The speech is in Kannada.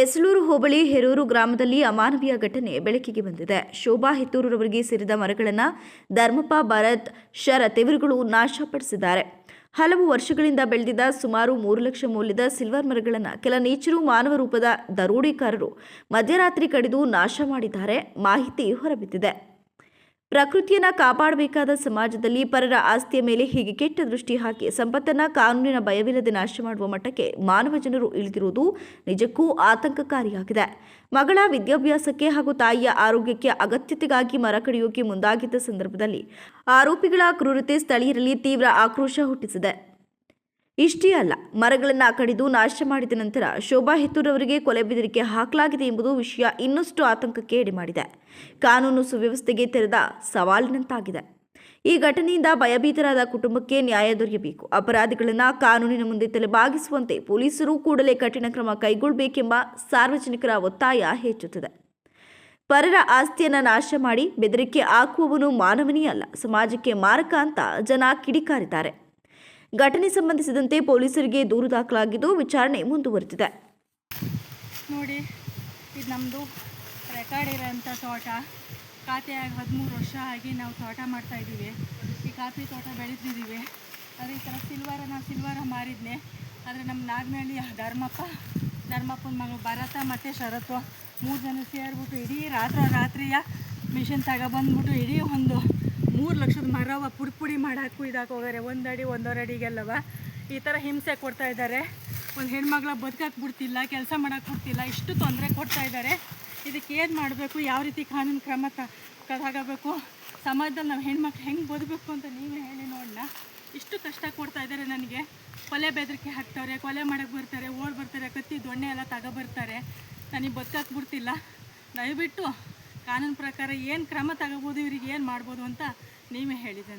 ಎಸಳೂರು ಹೋಬಳಿ ಹೆರೂರು ಗ್ರಾಮದಲ್ಲಿ ಅಮಾನವೀಯ ಘಟನೆ ಬೆಳಕಿಗೆ ಬಂದಿದೆ. ಶೋಭಾ ಹಿತ್ತೂರವರಿಗೆ ಸೇರಿದ ಮರಗಳನ್ನು ಧರ್ಮಪ್ಪ, ಭರತ್, ಶರತ್ ಇವರುಗಳು ನಾಶಪಡಿಸಿದ್ದಾರೆ. ಹಲವು ವರ್ಷಗಳಿಂದ ಬೆಳೆದಿದ್ದ ಸುಮಾರು ಮೂರು ಲಕ್ಷ ಮೌಲ್ಯದ ಸಿಲ್ವರ್ ಮರಗಳನ್ನು ಕೆಲ ನೀಚರು ಮಾನವ ರೂಪದ ದರೋಡೆಕಾರರು ಮಧ್ಯರಾತ್ರಿ ಕಡಿದು ನಾಶ ಮಾಡಿದ್ದಾರೆ. ಮಾಹಿತಿ ಹೊರಬಿದ್ದಿದೆ. ಪ್ರಕೃತಿಯನ್ನ ಕಾಪಾಡಬೇಕಾದ ಸಮಾಜದಲ್ಲಿ ಪರರ ಆಸ್ತಿಯ ಮೇಲೆ ಹೀಗೆ ಕೆಟ್ಟ ದೃಷ್ಟಿ ಹಾಕಿ ಸಂಪತ್ತನ್ನ ಕಾನೂನಿನ ಭಯವಿಲ್ಲದೆ ನಾಶ ಮಾಡುವ ಮಟ್ಟಕ್ಕೆ ಮಾನವ ಜನರು ಇಳಿದಿರುವುದು ನಿಜಕ್ಕೂ ಆತಂಕಕಾರಿಯಾಗಿದೆ. ಮಗಳ ವಿದ್ಯಾಭ್ಯಾಸಕ್ಕೆ ಹಾಗೂ ತಾಯಿಯ ಆರೋಗ್ಯಕ್ಕೆ ಅಗತ್ಯತೆಗಾಗಿ ಮರ ಕಡಿಯೋಕೆ ಮುಂದಾಗಿದ್ದ ಸಂದರ್ಭದಲ್ಲಿ ಆರೋಪಿಗಳ ಕ್ರೂರತೆ ಸ್ಥಳೀಯರಲ್ಲಿ ತೀವ್ರ ಆಕ್ರೋಶ ಹುಟ್ಟಿಸಿದೆ. ಇಷ್ಟೇ ಅಲ್ಲ, ಮರಗಳನ್ನು ಕಡಿದು ನಾಶ ಮಾಡಿದ ನಂತರ ಶೋಭಾ ಹೆತ್ತೂರವರಿಗೆ ಕೊಲೆ ಬೆದರಿಕೆ ಹಾಕಲಾಗಿದೆ ಎಂಬುದು ವಿಷಯ ಇನ್ನಷ್ಟು ಆತಂಕಕ್ಕೆ ಎಡೆ ಮಾಡಿದೆ ಕಾನೂನು ಸುವ್ಯವಸ್ಥೆಗೆ ತೆರೆದ ಸವಾಲಿನಂತಾಗಿದೆ. ಈ ಘಟನೆಯಿಂದ ಭಯಭೀತರಾದ ಕುಟುಂಬಕ್ಕೆ ನ್ಯಾಯ ದೊರೆಯಬೇಕು. ಅಪರಾಧಿಗಳನ್ನು ಕಾನೂನಿನ ಮುಂದೆ ತಲೆಬಾಗಿಸುವಂತೆ ಪೊಲೀಸರು ಕೂಡಲೇ ಕಠಿಣ ಕ್ರಮ ಕೈಗೊಳ್ಳಬೇಕೆಂಬ ಸಾರ್ವಜನಿಕರ ಒತ್ತಾಯ ಹೆಚ್ಚುತ್ತಿದೆ. ಪರರ ಆಸ್ತಿಯನ್ನು ನಾಶ ಮಾಡಿ ಬೆದರಿಕೆ ಹಾಕುವವನು ಮಾನವನೇ ಅಲ್ಲ ಸಮಾಜಕ್ಕೆ ಮಾರಕ ಅಂತ ಜನ ಕಿಡಿಕಾರಿದ್ದಾರೆ. ಘಟನೆ ಸಂಬಂಧಿಸಿದಂತೆ ಪೊಲೀಸರಿಗೆ ದೂರು ದಾಖಲಾಗಿದ್ದು ವಿಚಾರಣೆ ಮುಂದುವರೆದಿದೆ. ನೋಡಿ, ಇದು ನಮ್ಮದು ರೆಕಾರ್ಡ್ ಇರೋಂಥ ತೋಟ. ಖಾತೆಯಾಗಿ ಹದಿಮೂರು ವರ್ಷ ಆಗಿ ನಾವು ತೋಟ ಮಾಡ್ತಾಯಿದ್ದೀವಿ ಈ ಕಾಫಿ ತೋಟ ಬೆಳೆದಿದ್ದೀವಿ. ಅದೇ ಈ ಥರ ಸಿಲ್ವಾರ ನಾವು ಸಿಲ್ವಾರ ಮಾರಿದ್ನೆ. ಆದರೆ ನಮ್ಮ ನಾಗನಹಳ್ಳಿ ಧರ್ಮಪ್ಪ, ಧರ್ಮಪ್ಪನ ಮಗ ಭರತ ಮತ್ತು ಶರತ್ತು ಮೂರು ಜನ ಸೇರಿಬಿಟ್ಟು ಇಡೀ ರಾತ್ರಿ ರಾತ್ರಿಯ ಮಿಷಿನ್ ತಗೊಬಂದ್ಬಿಟ್ಟು ಇಡೀ ಒಂದು ಮೂರು ಲಕ್ಷದ ಮರವ ಪುಡಿಪುಡಿ ಪುಡಿ ಮಾಡಾಕು ಇದಾಕೆ ಹೋಗಾರೆ ಒಂದು ಅಡಿ ಒಂದೂವರೆ ಅಡಿಗೆಲ್ಲವ ಈ ಥರ ಹಿಂಸೆ ಕೊಡ್ತಾ ಇದ್ದಾರೆ. ಒಂದು ಹೆಣ್ಮಗ್ಳ ಬದುಕಕ್ಕೆ ಬಿಡ್ತಿಲ್ಲ, ಕೆಲಸ ಮಾಡೋಕ್ಕೆ ಬಿಡ್ತಿಲ್ಲ ಇಷ್ಟು ತೊಂದರೆ ಕೊಡ್ತಾ ಇದ್ದಾರೆ. ಇದಕ್ಕೆ ಏನು ಮಾಡಬೇಕು? ಯಾವ ರೀತಿ ಕಾನೂನು ಕ್ರಮ ತಗೋಬೇಕು? ಸಮಾಜದಲ್ಲಿ ನಾವು ಹೆಣ್ಮಕ್ಳು ಹೆಂಗೆ ಬದುಕಬೇಕು ಅಂತ ನೀವೇ ಹೇಳಿ ನೋಡೋಣ ಇಷ್ಟು ಕಷ್ಟ ಕೊಡ್ತಾ ಇದ್ದಾರೆ ನನಗೆ. ಕೊಲೆ ಬೆದರಿಕೆ ಹಾಕ್ತವ್ರೆ, ಕೊಲೆ ಮಾಡೋಕ್ಕೆ ಬರ್ತಾರೆ, ಓಡ್ ಬರ್ತಾರೆ, ಕತ್ತಿ ದೊಣ್ಣೆ ಎಲ್ಲ ತಗೊಬರ್ತಾರೆ. ನನಗೆ ಬದುಕಕ್ಕೆ ಬಿಡ್ತಿಲ್ಲ. ದಯವಿಟ್ಟು ಕಾನೂನು ಪ್ರಕಾರ ಏನು ಕ್ರಮ ತಗೋಬೋದು ಇವ್ರಿಗೆ ಏನು ಮಾಡ್ಬೋದು ಅಂತ ನೀವೇ ಹೇಳಿದೆ